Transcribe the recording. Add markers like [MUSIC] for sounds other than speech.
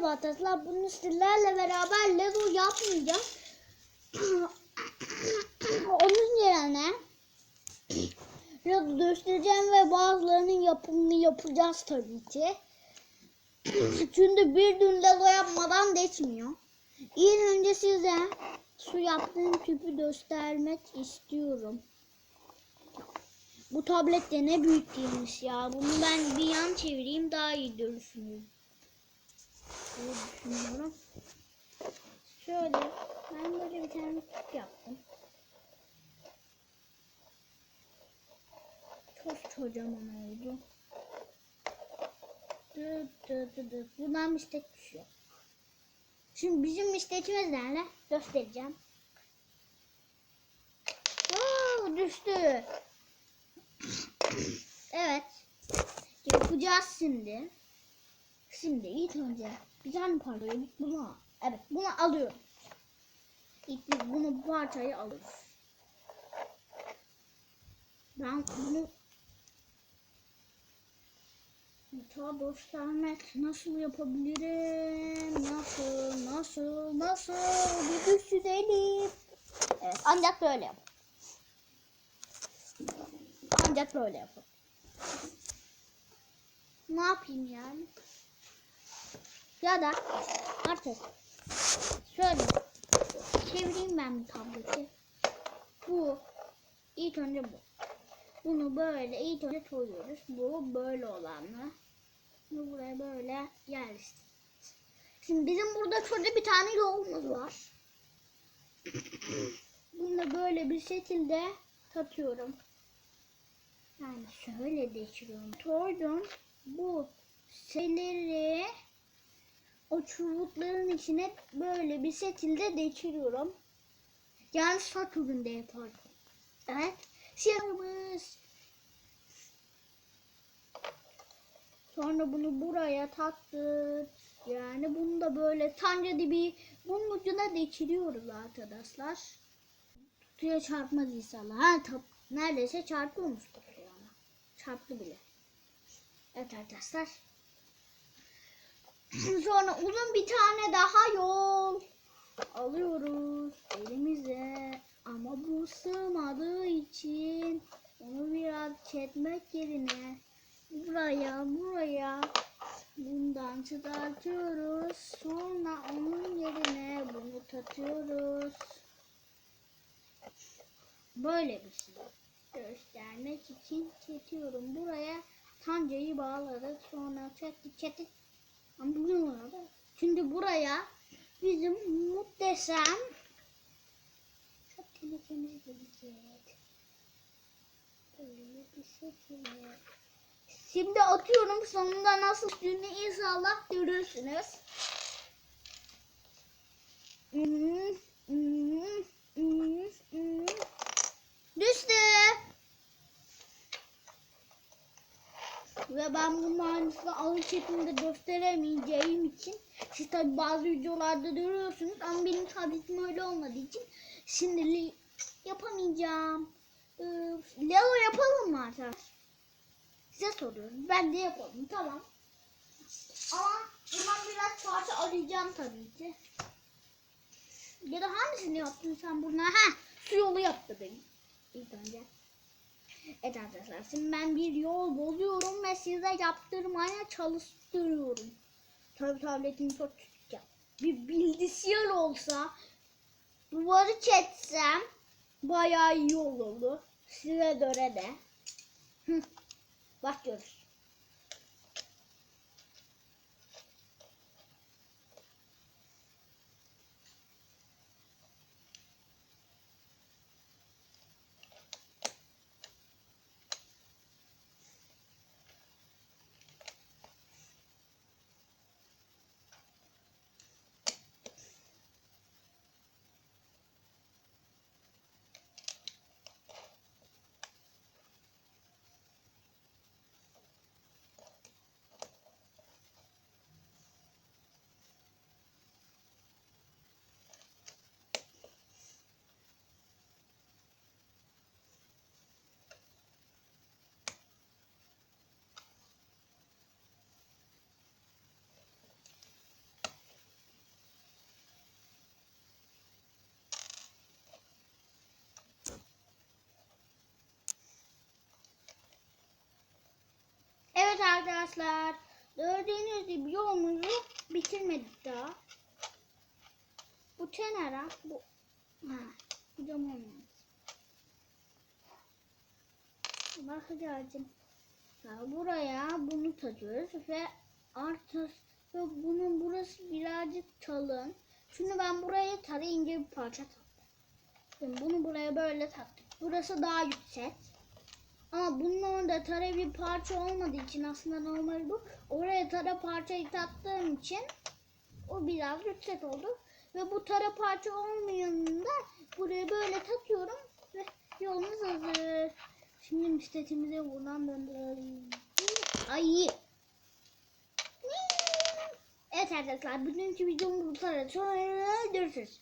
Merhaba arkadaşlar. Bugün sizlerle beraber Lego yapmayacağız. [CLEARS THROAT] Onun yerine Lego göstereceğim ve bazılarının yapımını yapacağız tabii ki. [CLEARS THROAT] Çünkü bir gün Lego yapmadan geçmiyor. İlk önce size şu yaptığım tüpü göstermek istiyorum. Bu tablet de ne büyük ya. Bunu ben bir yan çevireyim daha iyi görürsünüz. Öyle düşünüyorum. Şöyle ben böyle bir tane tüp yaptım. Çok kocaman oldu. Dıt dıt dıt dıt. Buradan mistek düşüyor. Şimdi bizim mistekimiz nerede? Göstereceğim. Oo, düştü. Evet. Yapacağız şimdi. Şimdi ilk önce bir tane parçayı bunu al. Evet bunu alıyorum. İlk biz bunu bu parçayı alırız. Ben bunu ta göstermek nasıl yapabilirim? Nasıl? Nasıl? Nasıl? Bir düşünelim. Evet ancak böyle yap. Ancak böyle yapın. Ne yapayım yani? Ya da artık şöyle çevireyim ben bu tableti. Bu ilk önce bu. Bunu böyle ilk önce koyuyoruz. Bu böyle olanla. Bunu buraya böyle yerleştireceğiz. Şimdi bizim burada şurada bir tane yolumuz var. Bunu da böyle bir şekilde tatıyorum. Yani şöyle geçiriyorum. Koydum bu şeyleri çubukların içine böyle bir şekilde geçiriyorum. Yani Satürn'de yapardım. Evet. Siyahımız. Sonra bunu buraya taktık. Yani bunu da böyle tanca dibi bunun ucuna geçiriyoruz arkadaşlar. Kutuya çarpmaz inşallah. Ha, tap, neredeyse çarpıyormuş kutuya ama. Çarptı bile. Evet arkadaşlar. Sonra uzun bir tane daha yol alıyoruz elimize. Ama bu sığmadığı için onu biraz çekmek yerine buraya buraya bundan çıkartıyoruz. Sonra onun yerine bunu takıyoruz. Böyle bir şey göstermek için çekiyorum. Buraya kancayı bağladık. Sonra çektik çektik. Ama bugün. Şimdi buraya bizim muhteşem çok tenekemiz gelecek. Böyle bir şekilde. Şimdi atıyorum sonunda nasıl düştüğünü inşallah görürsünüz. Ve ben bunu aynısını alın şeklinde gösteremeyeceğim için siz tabi bazı videolarda görüyorsunuz ama benim tabletim öyle olmadığı için şimdi yapamayacağım. Ee, Lego yapalım mı arkadaşlar? Size soruyorum. Ben de yapalım. Tamam. Ama bundan biraz parça arayacağım tabii ki. Ya da hangisini yaptın sen buna? Ha, su yolu yaptı benim. İlk önce. Evet arkadaşlar şimdi ben bir yol bozuyorum ve size yaptırmaya çalıştırıyorum. Tabi tabletim çok küçük. Bir bilgisayar olsa duvarı çetsem bayağı iyi olurdu. Size göre de. Hı. Arkadaşlar. Gördüğünüz gibi yolumuzu bitirmedik daha. Bu kenara bu ha, cam olmaz. Bakacağız. Ya buraya bunu takıyoruz ve artık ve bunun burası birazcık kalın. Şimdi ben buraya ince bir parça taktım. Şimdi bunu buraya böyle taktık. Burası daha yüksek. Ama bunun orada tara bir parça olmadığı için aslında normal bu. Oraya tara parçayı taktığım için o biraz yüksek oldu. Ve bu tara parça olmayanında buraya böyle takıyorum ve yolumuz hazır. Şimdi bisikletimizi buradan döndürelim. Ay. Evet arkadaşlar bugünkü videomuz bu kadar. Sonra görüşürüz.